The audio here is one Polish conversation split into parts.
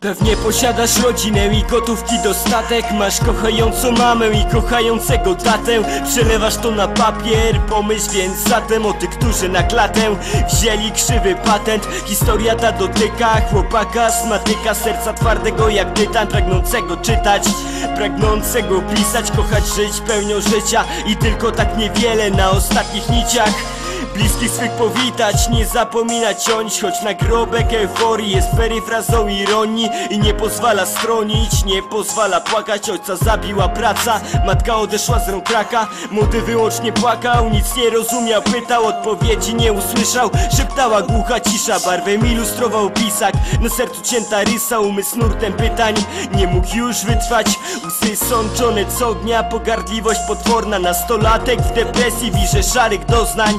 Pewnie posiadasz rodzinę i gotówki dostatek. Masz kochającą mamę i kochającego tatę. Przelewasz to na papier, pomyśl więc zatem O tych, którzy na klatę wzięli krzywy patent. Historia ta dotyka chłopaka, smatyka Serca twardego jak tytan, pragnącego czytać Pragnącego pisać, kochać, żyć pełnią życia. I tylko tak niewiele na ostatnich niciach Bliskich swych powitać, nie zapominać ciąć Choć nagrobek euforii jest peryfrazą ironii I nie pozwala stronić, nie pozwala płakać Ojca zabiła praca, matka odeszła z rąk kraka Młody wyłącznie płakał, nic nie rozumiał Pytał, odpowiedzi nie usłyszał Szeptała głucha cisza, barwę ilustrował pisak Na sercu cięta rysa, umysł nurtem pytań Nie mógł już wytrwać, łzy sączone co dnia Pogardliwość potworna, nastolatek w depresji Wirzę szarych doznań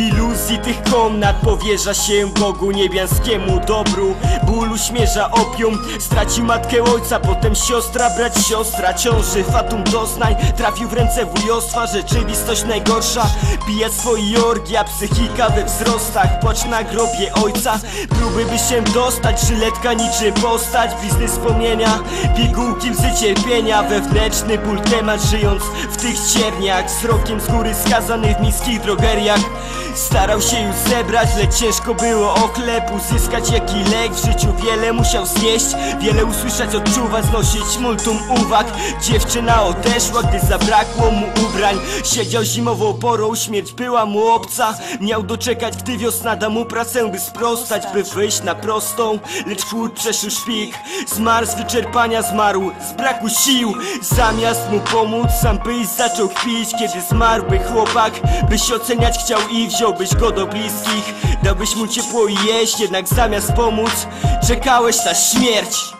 iluzji tych komnat powierza się Bogu niebiańskiemu dobru. Ból uśmierza opium Stracił matkę ojca, potem siostra, brać siostra Ciąży fatum doznań. Trafił w ręce wujostwa, rzeczywistość najgorsza. Pijactwo i orgia, psychika we wzrostach. Płacz na grobie ojca Próby by się dostać, żyletka niczym postać Blizny wspomnienia, pigułki łzy cierpienia Wewnętrzny ból temat, żyjąc w tych cierniach. Wzrokiem z góry skazany w miejskich drogeriach Starał się już zebrać, lecz ciężko było o chleb Uzyskać jaki lek, w życiu wiele musiał znieść. Wiele usłyszeć, odczuwać, znosić multum uwag. Dziewczyna odeszła, gdy zabrakło mu ubrań. Siedział zimową porą, śmierć była mu obca. Miał doczekać, gdy wiosna da mu pracę, by sprostać By wyjść na prostą, lecz chłód przeszył szpik. Zmarł z wyczerpania, zmarł z braku sił. Zamiast mu pomóc, sam byś zaczął kpić Kiedy zmarłby chłopak, byś oceniać chciał i wziąłbyś go do bliskich. Dałbyś mu ciepło i jeść, jednak zamiast pomóc Czekałeś na śmierć